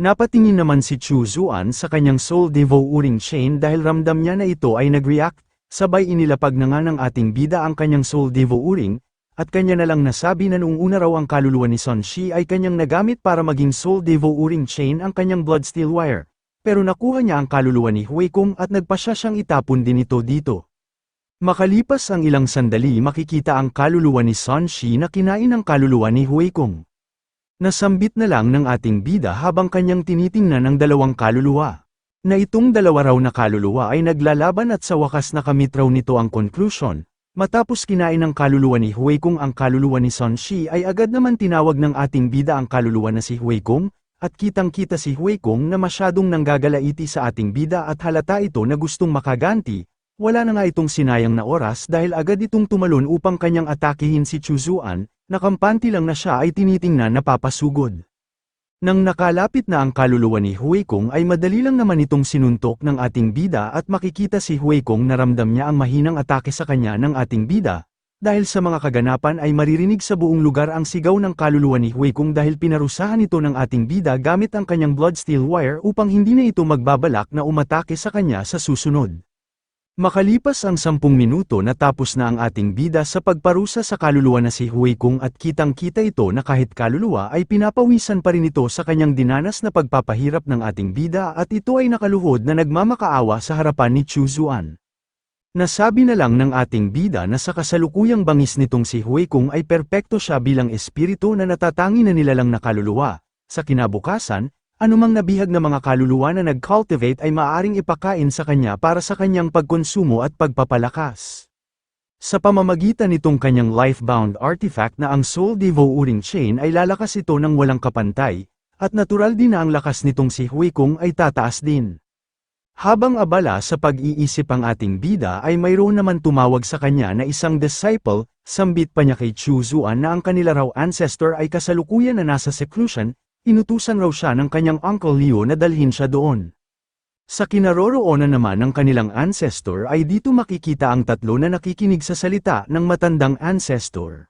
Napatingin naman si Chu Zuan sa kanyang soul devouring chain dahil ramdam niya na ito ay nag-react, sabay inilapag na nga ng ating bida ang kanyang soul devouring, at kanya na lang nasabi na noong una raw ang kaluluwa ni Son Shi ay kanyang nagamit para maging soul devouring chain ang kanyang blood steel wire. Pero nakuha niya ang kaluluwa ni Hui Kong at nagpasya siyang itapon din ito dito. Makalipas ang ilang sandali makikita ang kaluluwa ni Son Shi na kinain ang kaluluwa ni Hui Kong. Nasambit na lang ng ating bida habang kanyang tinitingnan ang dalawang kaluluwa. Na itong dalawa raw na kaluluwa ay naglalaban at sa wakas nakamit raw nito ang conclusion. Matapos kinain ng kaluluwa ni Hui Kong ang kaluluwa ni Son Shi ay agad naman tinawag ng ating bida ang kaluluwa na si Hui Kong, at kitang-kita si Hui Kong na masyadong nanggagalaiti sa ating bida at halata ito na gustong makaganti, wala na nga itong sinayang na oras dahil agad itong tumalon upang kanyang atakihin si Chuzuan, Nakampanti lang na siya ay tinitingnan na papasugod. Nang nakalapit na ang kaluluwa ni Hui Kong ay madali lang naman itong sinuntok ng ating bida at makikita si Hui Kong na ramdam niya ang mahinang atake sa kanya ng ating bida, dahil sa mga kaganapan ay maririnig sa buong lugar ang sigaw ng kaluluwa ni Hui Kong dahil pinarusahan ito ng ating bida gamit ang kanyang blood steel wire upang hindi na ito magbabalak na umatake sa kanya sa susunod. Makalipas ang sampung minuto natapos na ang ating bida sa pagparusa sa kaluluwa na si Hui Kung at kitang-kita ito na kahit kaluluwa ay pinapawisan pa rin ito sa kanyang dinanas na pagpapahirap ng ating bida at ito ay nakaluhod na nagmamakaawa sa harapan ni Chu Zuan. Nasabi na lang ng ating bida na sa kasalukuyang bangis nitong si Hui Kung ay perpekto siya bilang espiritu na natatangi na nilalang na kaluluwa. Sa kinabukasan, Anumang nabihag na mga kaluluwa na nag-cultivate ay maaaring ipakain sa kanya para sa kanyang pagkonsumo at pagpapalakas. Sa pamamagitan nitong kanyang life-bound artifact na ang Soul Devouring Chain ay lalakas ito ng walang kapantay, at natural din na ang lakas nitong si Hui Kung ay tataas din. Habang abala sa pag-iisip ang ating bida ay mayroon naman tumawag sa kanya na isang disciple, sambit pa niya kay Chu Zuan na ang kanila raw ancestor ay kasalukuyan na nasa seclusion, Inutusan raw siya ng kanyang Uncle Leo na dalhin siya doon. Sa kinaroroonan naman ng kanilang ancestor ay dito makikita ang tatlo na nakikinig sa salita ng matandang ancestor.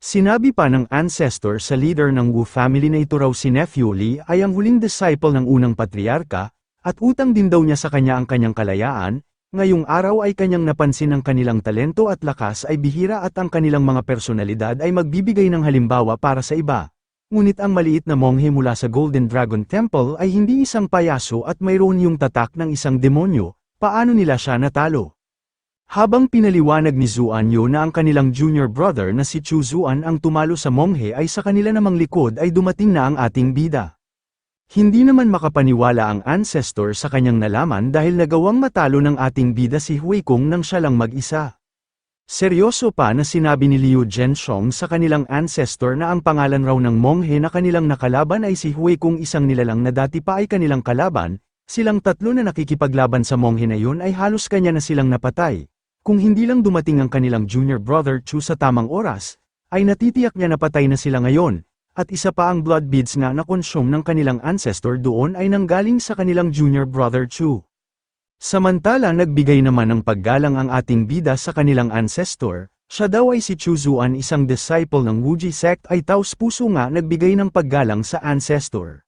Sinabi pa ng ancestor sa leader ng Wu family na ito raw si Nephew Li ay ang huling disciple ng unang patriarka, at utang din daw niya sa kanya ang kanyang kalayaan, ngayong araw ay kanyang napansin ang kanilang talento at lakas ay bihira at ang kanilang mga personalidad ay magbibigay ng halimbawa para sa iba. Ngunit ang maliit na monghe mula sa Golden Dragon Temple ay hindi isang payaso at mayroon yung tatak ng isang demonyo, paano nila siya natalo? Habang pinaliwanag ni Zuanyo na ang kanilang junior brother na si Chu Zuan ang tumalo sa monghe ay sa kanila namang likod ay dumating na ang ating bida. Hindi naman makapaniwala ang ancestor sa kanyang nalaman dahil nagawang matalo ng ating bida si Hui Kong nang siya lang mag-isa. Seryoso pa na sinabi ni Liu Zhenshong sa kanilang ancestor na ang pangalan raw ng monghe na kanilang nakalaban ay si Hui kung isang nilalang na dati pa ay kanilang kalaban, silang tatlo na nakikipaglaban sa monghe na yun ay halos kanya na silang napatay. Kung hindi lang dumating ang kanilang junior brother Chu sa tamang oras, ay natitiyak niya napatay na sila ngayon, at isa pa ang blood beads na konsyum ng kanilang ancestor doon ay nanggaling sa kanilang junior brother Chu. Samantala nagbigay naman ng paggalang ang ating bida sa kanilang ancestor, siya daw ay si Chuzuan isang disciple ng Wuji sect ay taus puso nga nagbigay ng paggalang sa ancestor.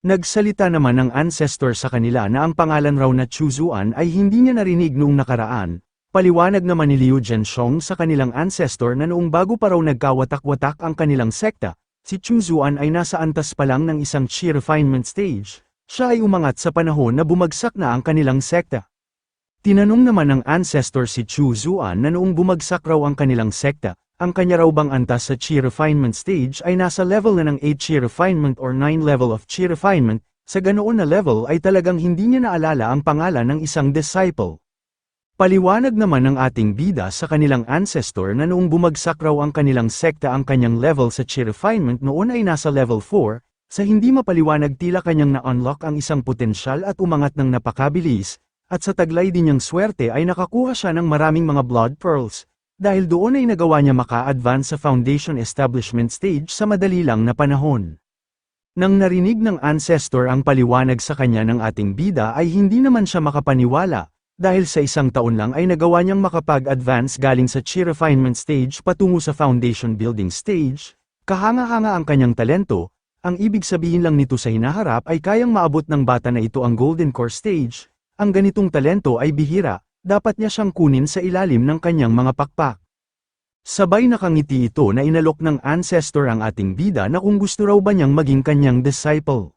Nagsalita naman ng ancestor sa kanila na ang pangalan raw na Chuzuan ay hindi niya narinig noong nakaraan, paliwanag naman ni Liu Zhenshong sa kanilang ancestor na noong bago pa raw nagkawatak-watak ang kanilang sekta, si Chuzuan ay nasa antas pa lang ng isang chi refinement stage, siya ay umangat sa panahon na bumagsak na ang kanilang sekta. Tinanong naman ng ancestor si Chu Zuan na noong bumagsak raw ang kanilang sekta, ang kanya raw bang antas sa Chi Refinement stage ay nasa level na ng 8 Chi Refinement or 9 level of Chi Refinement, sa ganoon na level ay talagang hindi niya naalala ang pangalan ng isang disciple. Paliwanag naman ng ating bida sa kanilang ancestor na noong bumagsak raw ang kanilang sekta ang kanyang level sa Chi Refinement noon ay nasa level 4, sa hindi mapaliwanag tila kanyang na-unlock ang isang potensyal at umangat ng napakabilis, at sa taglay din niyang swerte ay nakakuha siya ng maraming mga blood pearls, dahil doon ay nagawa niya maka-advance sa foundation establishment stage sa madali lang na panahon. Nang narinig ng ancestor ang paliwanag sa kanya ng ating bida ay hindi naman siya makapaniwala, dahil sa isang taon lang ay nagawa niyang makapag-advance galing sa chi refinement stage patungo sa foundation building stage, kahanga-hanga ang kanyang talento, ang ibig sabihin lang nito sa hinaharap ay kayang maabot ng bata na ito ang Golden Core Stage, ang ganitong talento ay bihira, dapat niya siyang kunin sa ilalim ng kanyang mga pakpak. Sabay nakangiti ito na inalok ng ancestor ang ating bida na kung gusto raw ba niyang maging kanyang disciple.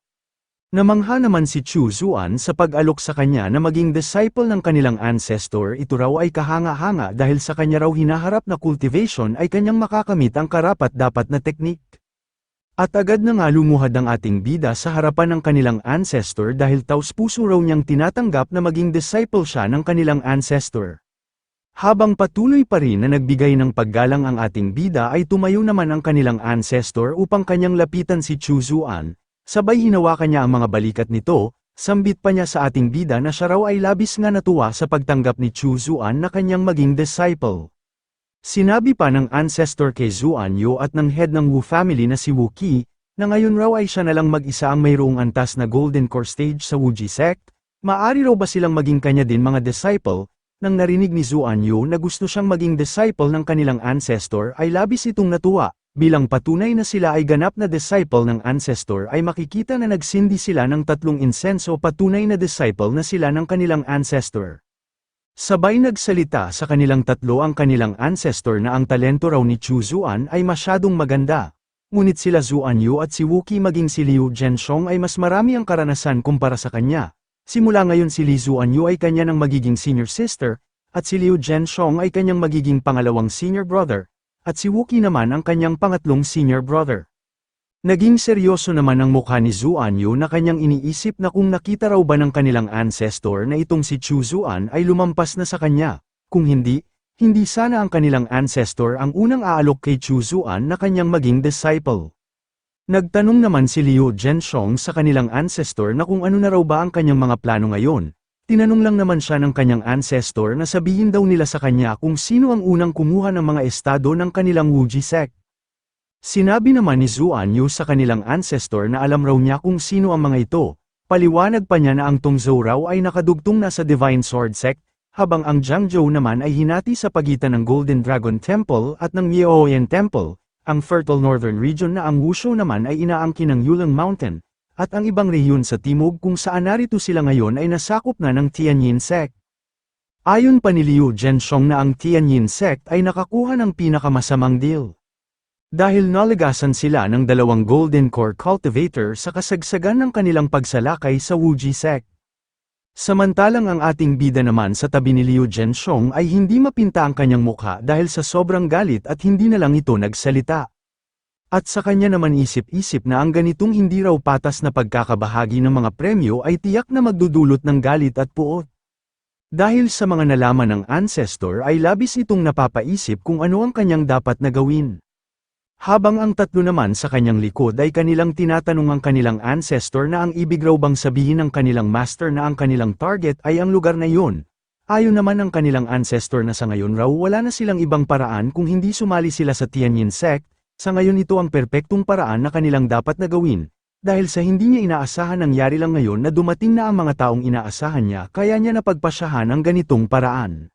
Namangha naman si Chu Zuan sa pag-alok sa kanya na maging disciple ng kanilang ancestor ito raw ay kahanga-hanga dahil sa kanya raw hinaharap na cultivation ay kanyang makakamit ang karapat-dapat na teknik. At agad na nga lumuhad ang ating bida sa harapan ng kanilang ancestor dahil taus-puso raw niyang tinatanggap na maging disciple siya ng kanilang ancestor. Habang patuloy pa rin na nagbigay ng paggalang ang ating bida ay tumayo naman ang kanilang ancestor upang kanyang lapitan si Chu Zuan, sabay hinawakan niya ang mga balikat nito, sambit pa niya sa ating bida na siya raw ay labis nga natuwa sa pagtanggap ni Chu Zuan na kanyang maging disciple. Sinabi pa ng ancestor kay Zuan Yu at ng head ng Wu family na si Wu Qi, na ngayon raw ay siya na lang mag-isa ang mayroong antas na Golden Core Stage sa Wuji sect, maari raw ba silang maging kanya din mga disciple, nang narinig ni Zuan Yu na gusto siyang maging disciple ng kanilang ancestor ay labis itong natuwa, bilang patunay na sila ay ganap na disciple ng ancestor ay makikita na nagsindi sila ng tatlong insenso patunay na disciple na sila ng kanilang ancestor. Sabay nagsalita sa kanilang tatlo ang kanilang ancestor na ang talento raw ni Chu Zuan ay masyadong maganda. Ngunit sila Zuan Yu at si Wuki maging si Liu Zhenshong ay mas marami ang karanasan kumpara sa kanya, Simula ngayon si Li Zuanyu ay kanya ng magiging senior sister, at si Liu Zhenshong ay kanyang magiging pangalawang senior brother, at si Wuki naman ang kanyang pangatlong senior brother. Naging seryoso naman ang mukha ni Zuanyu na kanyang iniisip na kung nakita raw ba ng kanilang ancestor na itong si Chu Zuan ay lumampas na sa kanya, kung hindi, hindi sana ang kanilang ancestor ang unang aalok kay Chu Zuan na kanyang maging disciple. Nagtanong naman si Liu Zhenshong sa kanilang ancestor na kung ano na raw ba ang kanyang mga plano ngayon. Tinanong lang naman siya ng kanyang ancestor na sabihin daw nila sa kanya kung sino ang unang kumuha ng mga estado ng kanilang Wuji sect. Sinabi naman ni Zuan Yu sa kanilang ancestor na alam raw niya kung sino ang mga ito. Paliwanag pa niya na ang Tongzhou raw ay nakadugtong na sa Divine Sword sect, habang ang Jiangzhou naman ay hinati sa pagitan ng Golden Dragon Temple at ng Miaoyan Temple, ang fertile northern region na ang Wushu naman ay inaangkin ng Yulang Mountain, at ang ibang rehiyon sa timog kung saan narito sila ngayon ay nasakop na ng Tianyin sect. Ayon pa ni Liu Zhenshong na ang Tianyin sect ay nakakuha ng pinakamasamang deal. Dahil nalagasan sila ng dalawang Golden Core Cultivator sa kasagsagan ng kanilang pagsalakay sa Wuji sect. Samantalang ang ating bida naman sa tabi ni Liu Zhenshong ay hindi mapinta ang kanyang mukha dahil sa sobrang galit at hindi na lang ito nagsalita. At sa kanya naman isip-isip na ang ganitong hindi raw patas na pagkakabahagi ng mga premyo ay tiyak na magdudulot ng galit at puot. Dahil sa mga nalaman ng ancestor ay labis itong napapaisip kung ano ang kanyang dapat na gawin. Habang ang tatlo naman sa kanyang likod ay kanilang tinatanong ang kanilang ancestor na ang ibig raw bang sabihin ng kanilang master na ang kanilang target ay ang lugar na iyon. Ayon naman ang kanilang ancestor na sa ngayon raw wala na silang ibang paraan kung hindi sumali sila sa Tianyin sect, sa ngayon ito ang perpektong paraan na kanilang dapat na gawin, dahil sa hindi niya inaasahan nangyari lang ngayon na dumating na ang mga taong inaasahan niya kaya niya napagpasyahan ang ganitong paraan.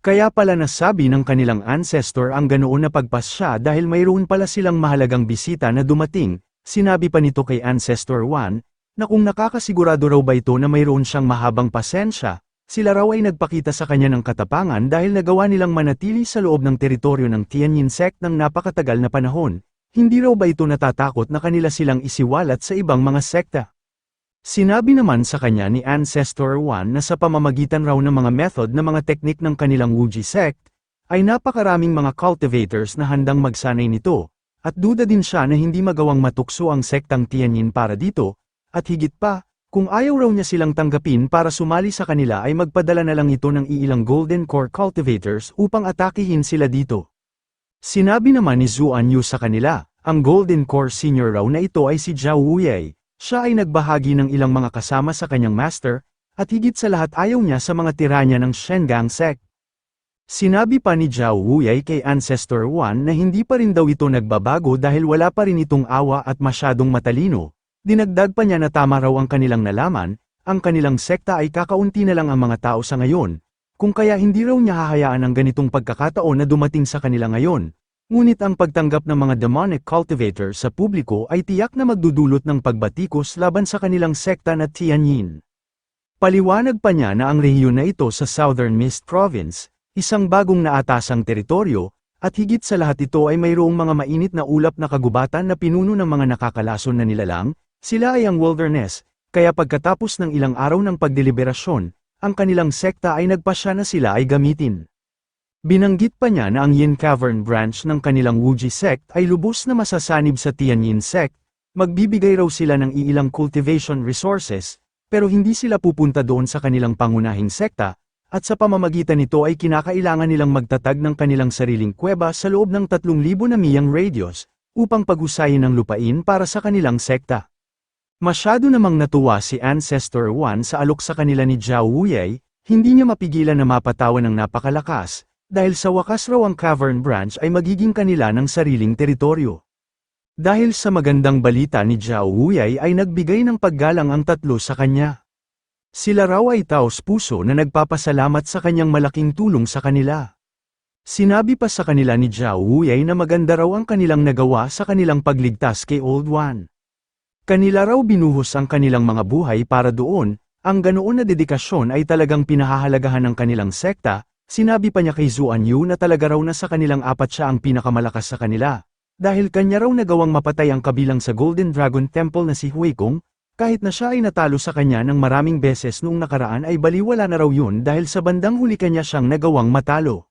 Kaya pala nasabi ng kanilang ancestor ang ganoon na pagpasya dahil mayroon pala silang mahalagang bisita na dumating, sinabi pa nito kay Ancestor 1, na kung nakakasigurado raw ba ito na mayroon siyang mahabang pasensya, sila raw ay nagpakita sa kanya ng katapangan dahil nagawa nilang manatili sa loob ng teritoryo ng Tianyin sect ng napakatagal na panahon, hindi raw ba ito natatakot na kanila silang isiwalat sa ibang mga sekta. Sinabi naman sa kanya ni Ancestor 1 na sa pamamagitan raw ng mga method na mga teknik ng kanilang Wuji sect, ay napakaraming mga cultivators na handang magsanay nito, at duda din siya na hindi magawang matukso ang sektang Tianyin para dito, at higit pa, kung ayaw raw niya silang tanggapin para sumali sa kanila ay magpadala na lang ito ng iilang Golden Core Cultivators upang atakihin sila dito. Sinabi naman ni Zuan Yu sa kanila, ang Golden Core Senior raw na ito ay si Zhao Wuyei, siya ay nagbahagi ng ilang mga kasama sa kanyang master, at higit sa lahat ayaw niya sa mga tiranya ng Shengang sect. Sinabi pa ni Zhao Wuyai kay Ancestor 1 na hindi pa rin daw ito nagbabago dahil wala pa rin itong awa at masyadong matalino. Dinagdag pa niya na tama raw ang kanilang nalaman, ang kanilang sekta ay kakaunti na lang ang mga tao sa ngayon, kung kaya hindi raw niya hahayaan ang ganitong pagkakataon na dumating sa kanila ngayon. Ngunit ang pagtanggap ng mga demonic cultivator sa publiko ay tiyak na magdudulot ng pagbatikos laban sa kanilang sekta na Tianyin. Paliwanag pa niya na ang rehiyon na ito sa Southern Mist Province, isang bagong naatasang teritoryo, at higit sa lahat ito ay mayroong mga mainit na ulap na kagubatan na pinuno ng mga nakakalason na nilalang, sila ay ang wilderness, kaya pagkatapos ng ilang araw ng pagdeliberasyon, ang kanilang sekta ay nagpasya na sila ay gamitin. Binanggit pa niya na ang Yin Cavern branch ng kanilang Wuji sect ay lubos na masasanib sa Tianyin sect, magbibigay raw sila ng iilang cultivation resources, pero hindi sila pupunta doon sa kanilang pangunahing sekta, at sa pamamagitan nito ay kinakailangan nilang magtatag ng kanilang sariling kuweba sa loob ng 3,000 na miyang radius, upang paghusayin ng lupain para sa kanilang sekta. Masyado namang natuwa si Ancestor 1 sa alok sa kanila ni Zhao Wuyei, hindi niya mapigilan na mapatawan ng napakalakas, dahil sa wakas raw ang Cavern Branch ay magiging kanila ng sariling teritoryo. Dahil sa magandang balita ni Zhao Wuyai ay nagbigay ng paggalang ang tatlo sa kanya. Sila raw ay taos puso na nagpapasalamat sa kanyang malaking tulong sa kanila. Sinabi pa sa kanila ni Zhao Wuyai na maganda raw ang kanilang nagawa sa kanilang pagligtas kay Old One. Kanila raw binuhos ang kanilang mga buhay para doon, ang ganoon na dedikasyon ay talagang pinahahalagahan ng kanilang sekta, Sinabi pa niya kay Zuan Yu na talaga raw na sa kanilang apat siya ang pinakamalakas sa kanila. Dahil kanya raw nagawang mapatay ang kabilang sa Golden Dragon Temple na si Hui Kong, kahit na siya ay natalo sa kanya ng maraming beses noong nakaraan ay baliwala na raw yun dahil sa bandang huli kanya siyang nagawang matalo.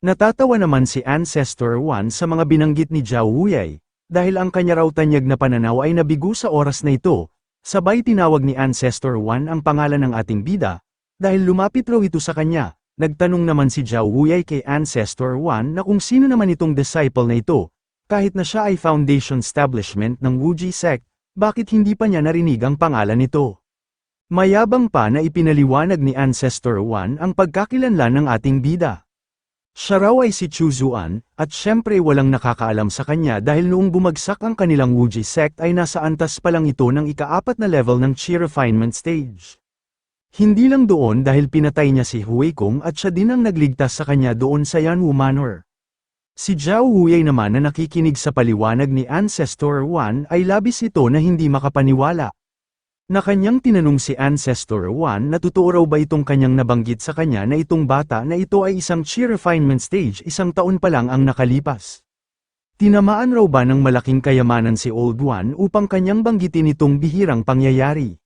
Natatawa naman si Ancestor 1 sa mga binanggit ni Zhao Wuyai, dahil ang kanya raw tanyag na pananaw ay nabigo sa oras na ito, sabay tinawag ni Ancestor 1 ang pangalan ng ating bida, dahil lumapit raw ito sa kanya, Nagtanong naman si Zhao Wuyai kay Ancestor 1 na kung sino naman itong disciple na ito. Kahit na siya ay foundation establishment ng Wuji sect, bakit hindi pa niya narinig ang pangalan nito? Mayabang pa na ipinaliwanag ni Ancestor 1 ang pagkakilanlan ng ating bida. Siya raw ay si Chu Zuan, at syempre walang nakakaalam sa kanya dahil noong bumagsak ang kanilang Wuji sect ay nasa antas pa lang ito ng ikaapat na level ng Chi Refinement Stage. Hindi lang doon dahil pinatay niya si Hui Kong at siya din ang nagligtas sa kanya doon sa Yanwu Manor. Si Zhao Huyay naman na nakikinig sa paliwanag ni Ancestor 1 ay labis ito na hindi makapaniwala. Na kanyang tinanong si Ancestor 1 na totoo raw ba itong kanyang nabanggit sa kanya na itong bata na ito ay isang chi refinement stage isang taon pa lang ang nakalipas. Tinamaan raw ba ng malaking kayamanan si Old One upang kanyang banggitin itong bihirang pangyayari.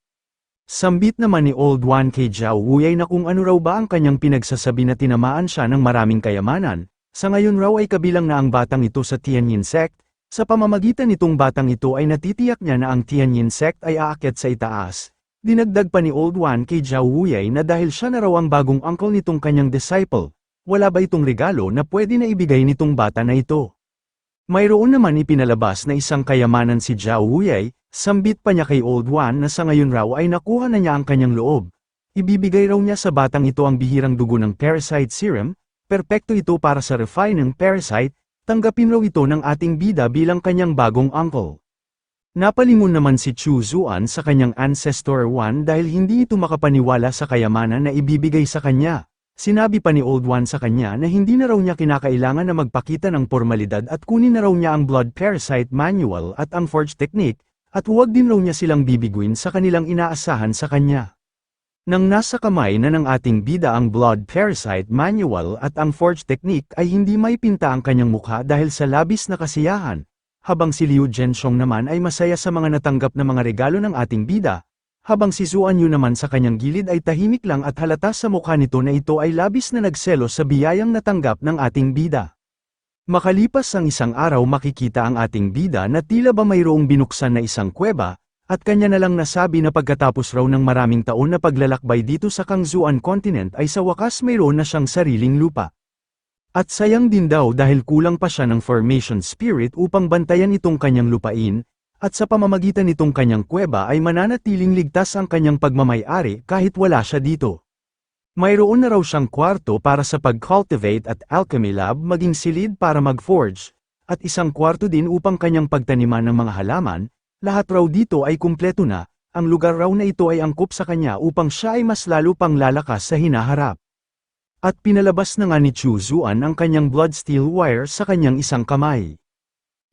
Sambit naman ni Old One kay Zhao Wuyay na kung ano raw ba ang kanyang pinagsasabi na tinamaan siya ng maraming kayamanan, sa ngayon raw ay kabilang na ang batang ito sa Tianyin sect, sa pamamagitan nitong batang ito ay natitiyak niya na ang Tianyin sect ay aakyat sa itaas. Dinagdag pa ni Old One kay Zhao Wuyay na dahil siya na raw ang bagong uncle nitong kanyang disciple, wala ba itong regalo na pwede na ibigay nitong bata na ito? Mayroon naman ipinalabas na isang kayamanan si Zhao Wuyay, Sambit pa niya kay Old One na sa ngayon raw ay nakuha na niya ang kanyang loob. Ibibigay raw niya sa batang ito ang bihirang dugo ng parasite serum, perpekto ito para sa refine ng parasite, tanggapin raw ito ng ating bida bilang kanyang bagong uncle. Napalingon naman si Chu Zuan sa kanyang Ancestor 1 dahil hindi ito makapaniwala sa kayamanan na ibibigay sa kanya. Sinabi pa ni Old One sa kanya na hindi na raw niya kinakailangan na magpakita ng formalidad at kunin na raw niya ang Blood Parasite Manual at ang Forge Technique, at huwag din raw niya silang bibiguin sa kanilang inaasahan sa kanya. Nang nasa kamay na ng ating bida ang Blood Parasite Manual at ang Forge Technique ay hindi may pinta ang kanyang mukha dahil sa labis na kasiyahan, habang si Liu Zhenxiong naman ay masaya sa mga natanggap na mga regalo ng ating bida, habang si Zuan Yu naman sa kanyang gilid ay tahimik lang at halata sa mukha nito na ito ay labis na nagselo sa biyayang natanggap ng ating bida. Makalipas ang isang araw makikita ang ating bida na tila ba mayroong binuksan na isang kuweba, at kanya na lang nasabi na pagkatapos raw ng maraming taon na paglalakbay dito sa Kangzuan Continent ay sa wakas mayroon na siyang sariling lupa. At sayang din daw dahil kulang pa siya ng formation spirit upang bantayan itong kanyang lupain, at sa pamamagitan nitong kanyang kuweba ay mananatiling ligtas ang kanyang pagmamayari kahit wala siya dito. Mayroon na raw siyang kwarto para sa pag-cultivate at alchemy lab maging silid para mag-forge, at isang kwarto din upang kanyang pagtaniman ng mga halaman, lahat raw dito ay kumpleto na, ang lugar raw na ito ay angkop sa kanya upang siya ay mas lalo pang lalakas sa hinaharap. At pinalabas na nga ni Chu Zuan ang kanyang blood steel wire sa kanyang isang kamay.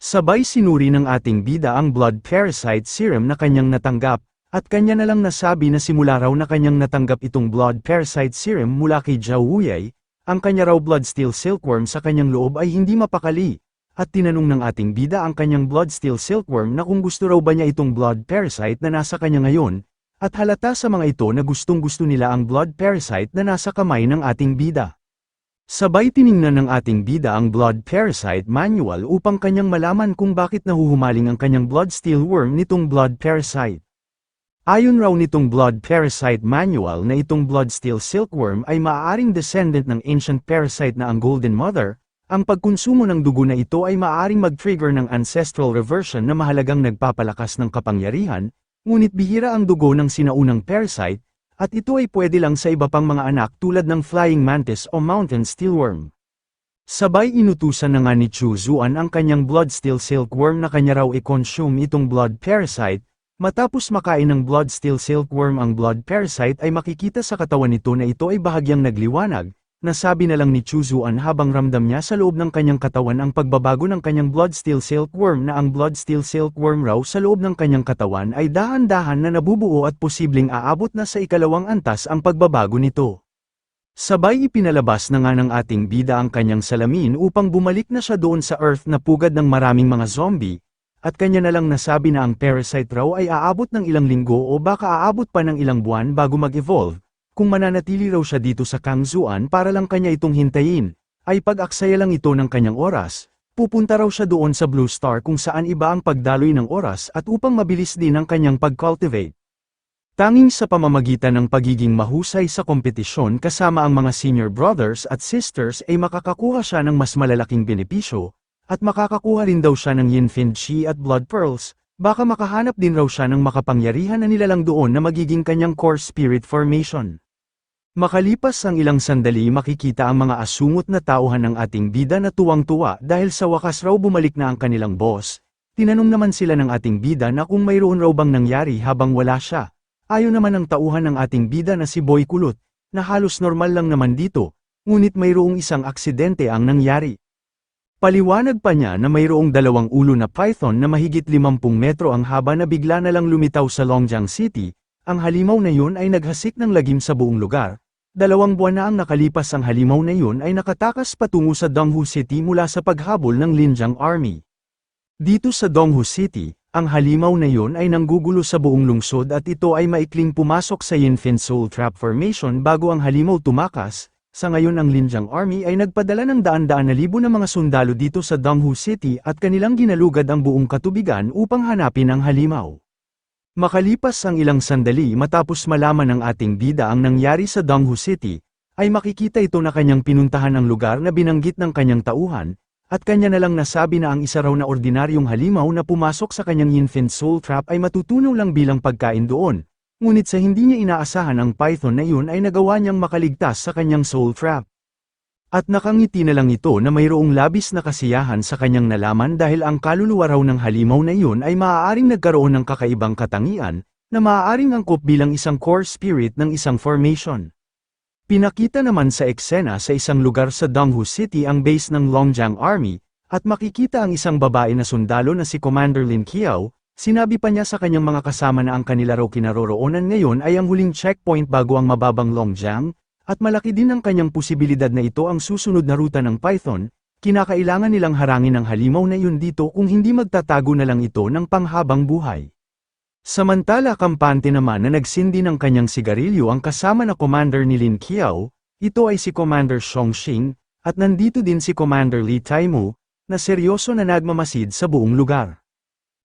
Sabay sinuri ng ating bida ang blood parasite serum na kanyang natanggap, at kanya na lang nasabi na simula raw na kanyang natanggap itong blood parasite serum mula kay Zhao Wuyai, ang kanya raw blood steel silkworm sa kanyang loob ay hindi mapakali, at tinanong ng ating bida ang kanyang blood steel silkworm na kung gusto raw ba niya itong blood parasite na nasa kanya ngayon, at halata sa mga ito na gustong gusto nila ang blood parasite na nasa kamay ng ating bida. Sabay tiningnan ng ating bida ang blood parasite manual upang kanyang malaman kung bakit nahuhumaling ang kanyang blood steel worm nitong blood parasite. Ayon raw nitong blood parasite manual na itong blood steel silkworm ay maaaring descendant ng ancient parasite na ang golden mother, ang pagkonsumo ng dugo na ito ay maaaring mag-trigger ng ancestral reversion na mahalagang nagpapalakas ng kapangyarihan, ngunit bihira ang dugo ng sinaunang parasite, at ito ay pwede lang sa iba pang mga anak tulad ng flying mantis o mountain steelworm. Sabay inutusan na nga ni Chu Zuan ang kanyang blood steel silkworm na kanya raw i-consume itong blood parasite, matapos makain ng blood steel silkworm ang blood parasite ay makikita sa katawan nito na ito ay bahagyang nagliwanag, Nasabi na lang ni Chuzuan habang ramdam niya sa loob ng kanyang katawan ang pagbabago ng kanyang blood steel silkworm na ang blood steel silkworm raw sa loob ng kanyang katawan ay dahan-dahan na nabubuo at posibleng aabot na sa ikalawang antas ang pagbabago nito. Sabay ipinalabas na nga ng ating bida ang kanyang salamin upang bumalik na siya doon sa Earth na pugad ng maraming mga zombie, at kanya na lang nasabi na ang parasite raw ay aabot ng ilang linggo o baka aabot pa ng ilang buwan bago mag-evolve, kung mananatili raw siya dito sa Kangzuan para lang kanya itong hintayin, ay pag-aksaya lang ito ng kanyang oras, pupunta raw siya doon sa Blue Star kung saan iba ang pagdaloy ng oras at upang mabilis din ang kanyang pag-cultivate. Tanging sa pamamagitan ng pagiging mahusay sa kompetisyon kasama ang mga senior brothers at sisters ay makakakuha siya ng mas malalaking benepisyo, at makakakuha rin daw siya ng Yinfin Chi at Blood Pearls, baka makahanap din raw siya ng makapangyarihan na nilalang doon na magiging kanyang core spirit formation. Makalipas ang ilang sandali makikita ang mga asungot na tauhan ng ating bida na tuwang-tuwa dahil sa wakas raw bumalik na ang kanilang boss. Tinanong naman sila ng ating bida na kung mayroon raw bang nangyari habang wala siya. Ayon naman ang tauhan ng ating bida na si Boy Kulot, na halos normal lang naman dito, ngunit mayroong isang aksidente ang nangyari. Paliwanag pa niya na mayroong dalawang ulo na python na mahigit 50 metro ang haba na bigla na lang lumitaw sa Longjiang City, ang halimaw na yun ay naghasik ng lagim sa buong lugar, Dalawang buwan na ang nakalipas ang halimaw na yun ay nakatakas patungo sa Donghu City mula sa paghabol ng Linjiang Army. Dito sa Donghu City, ang halimaw na yun ay nanggugulo sa buong lungsod at ito ay maikling pumasok sa Yinfin Soul Trap Formation bago ang halimaw tumakas, sa ngayon ang Linjiang Army ay nagpadala ng daan-daan na libo na mga sundalo dito sa Donghu City at kanilang ginalugad ang buong katubigan upang hanapin ang halimaw. Makalipas ang ilang sandali matapos malaman ng ating bida ang nangyari sa Donghu City, ay makikita ito na kanyang pinuntahan ang lugar na binanggit ng kanyang tauhan, at kanya na lang nasabi na ang isa raw na ordinaryong halimaw na pumasok sa kanyang infant soul trap ay matutunaw lang bilang pagkain doon, ngunit sa hindi niya inaasahan ang python na iyon ay nagawa niyang makaligtas sa kanyang soul trap. At nakangiti na lang ito na mayroong labis na kasiyahan sa kanyang nalaman dahil ang kaluluwa raw ng halimaw na iyon ay maaaring nagkaroon ng kakaibang katangian, na maaaring angkop bilang isang core spirit ng isang formation. Pinakita naman sa eksena sa isang lugar sa Donghu City ang base ng Longjiang Army, at makikita ang isang babae na sundalo na si Commander Lin Qiao, sinabi pa niya sa kanyang mga kasama na ang kanila raw kinaroroonan ngayon ay ang huling checkpoint bago ang mababang Longjiang, at malaki din ang kanyang posibilidad na ito ang susunod na ruta ng Python, kinakailangan nilang harangin ang halimaw na yun dito kung hindi magtatago na lang ito ng panghabang buhay. Samantala kampante naman na nagsindi ng kanyang sigarilyo ang kasama na commander ni Lin Qiao, ito ay si Commander Shongxing, at nandito din si Commander Li Taimu, na seryoso na nagmamasid sa buong lugar.